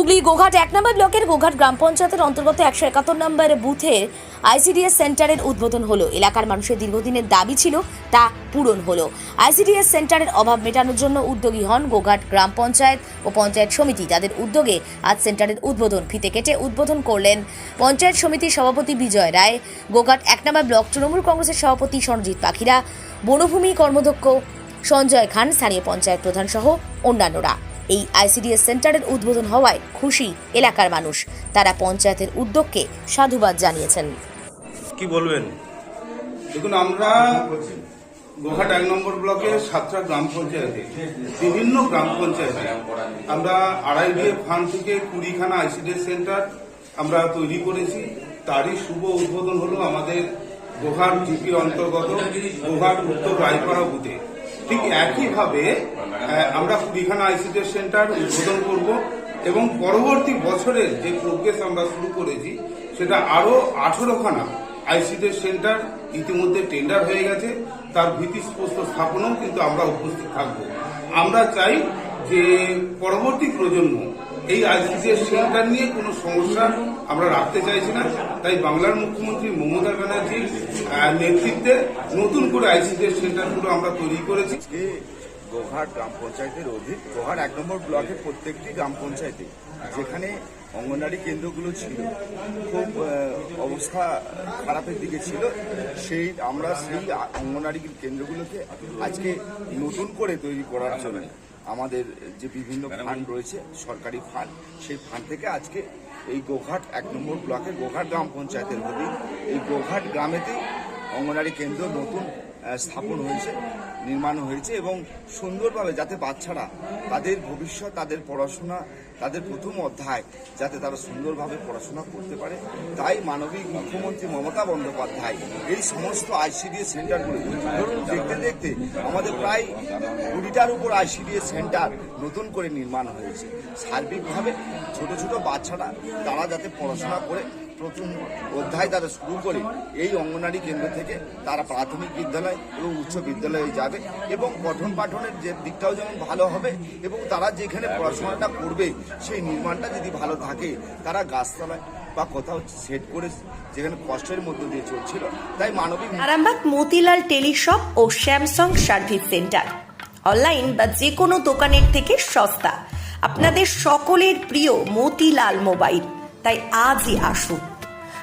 হুগলি গোঘাট এক নম্বর ব্লকের গোঘাট গ্রাম পঞ্চায়েতের অন্তর্গত একশো একাত্তর নম্বর বুথের আইসিডিএস সেন্টারের উদ্বোধন হলো। এলাকার মানুষের দীর্ঘদিনের দাবি ছিল, তা পূরণ হলো। আইসিডিএস সেন্টারের অভাব মেটানোর জন্য উদ্যোগী হন গোঘাট গ্রাম পঞ্চায়েত ও পঞ্চায়েত সমিতি। তাদের উদ্যোগে আজ সেন্টারের উদ্বোধন ফিতে কেটে উদ্বোধন করলেন পঞ্চায়েত সমিতির সভাপতি বিজয় রায়, গোঘাট এক নম্বর ব্লক তৃণমূল কংগ্রেসের সভাপতি সনজিৎ পাখিরা, বনভূমি কর্মধ্যক্ষ সঞ্জয় খান, স্থানীয় পঞ্চায়েত প্রধান সহ অন্যান্যরা। এই আইসিডিএস সেন্টারের উদ্বোধন হওয়ায় খুশি এলাকার মানুষ। তারা পঞ্চায়েতের উদ্যোগকে সাধুবাদ জানিয়েছেন। কি বলবেন? দেখুন আমরা গোঘাট এক নম্বর ব্লকের সাতটা গ্রাম পঞ্চায়েতে বিভিন্ন গ্রাম পঞ্চায়েতে আমরা আড়াই বিয়ে ফান্ড থেকে কুড়িখানা আইসিডিএস সেন্টার আমরা তৈরি করেছি। তারই শুভ উদ্বোধন হলো আমাদের গোঘাট জিপির অন্তর্গত গোঘাট উত্তর রায়পাড়া বুথে। ঠিক একইভাবে আমরা কুড়িখানা আইসিটি সেন্টার উদ্বোধন করব এবং পরবর্তী বছরের যে প্রোগ্রেস আমরা শুরু করেছি, সেটা আরও আঠেরোখানা আইসিটি সেন্টার ইতিমধ্যে টেন্ডার হয়ে গেছে। তার ভিত্তিস্পষ্ট স্থাপনেও কিন্তু আমরা উপস্থিত থাকব। আমরা চাই যে পরবর্তী প্রজন্ম এই আইসিডিএস সেন্টার নিয়ে কোনো সমস্যা আমরা রাখতে চাইছি না। তাই বাংলার মুখ্যমন্ত্রী মমতা ব্যানার্জির নেতৃত্বে নতুন করে আইসিডিএস সেন্টারগুলো আমরা তৈরি করেছি। গোঘাট গ্রাম পঞ্চায়েতের অধীন গোঘাট এক নম্বর ব্লকের প্রত্যেকটি গ্রাম পঞ্চায়েতে, যেখানে অঙ্গনারী কেন্দ্রগুলো ছিল, খুব অবস্থা খারাপের দিকে ছিল, সেই আমরা সেই অঙ্গনারী কেন্দ্রগুলোকে আজকে নতুন করে তৈরি করার জন্য আমাদের যে বিভিন্ন ফান্ড রয়েছে সরকারি ফান্ড সেই ফান্ড থেকে আজকে এই গোঘাট এক নম্বর ব্লকে গোঘাট গ্রাম পঞ্চায়েতের অধীন এই গোঘাট গ্রামেতেই অঙ্গনারী কেন্দ্র নতুন স্থাপন হয়েছে, নির্মাণ হয়েছে এবং সুন্দরভাবে যাতে বাচ্চারা তাদের ভবিষ্যৎ, তাদের পড়াশোনা, তাদের প্রথম অধ্যায় যাতে তারা সুন্দরভাবে পড়াশোনা করতে পারে। তাই মানবিক মুখ্যমন্ত্রী মমতা বন্দ্যোপাধ্যায় এই সমস্ত আইসিডিএস সেন্টারগুলো ধরুন দেখতে দেখতে আমাদের প্রায় কুড়িটার উপর আইসিডিএস সেন্টার নতুন করে নির্মাণ হয়েছে। সার্বিকভাবে ছোট ছোট বাচ্চারা, তারা যাতে পড়াশোনা করে প্রথম অধ্যায় তারা শুরু করে এই অঙ্গনারী কেন্দ্র থেকে তারা প্রাথমিক বিদ্যালয় এবং উচ্চ বিদ্যালয়ে যাবে এবং পঠন পাঠনের যে দিকটাও যেমন ভালো হবে এবং তারা যেখানে পড়াশোনাটা করবে, সেই নির্মাণটা যদি ভালো থাকে, তারা গাছতলায় বা কোথাও সেট করে যেখানে কষ্টের মধ্য দিয়ে চলছিল, তাই মানবিক আরামবাগ মতিলাল টেলিশপ ও স্যামসাং সার্ভিস সেন্টার। অনলাইন বা যে কোনো দোকানের থেকে সস্তা। আপনাদের সকলের প্রিয় মতিলাল মোবাইল। তাই আজই আসুন।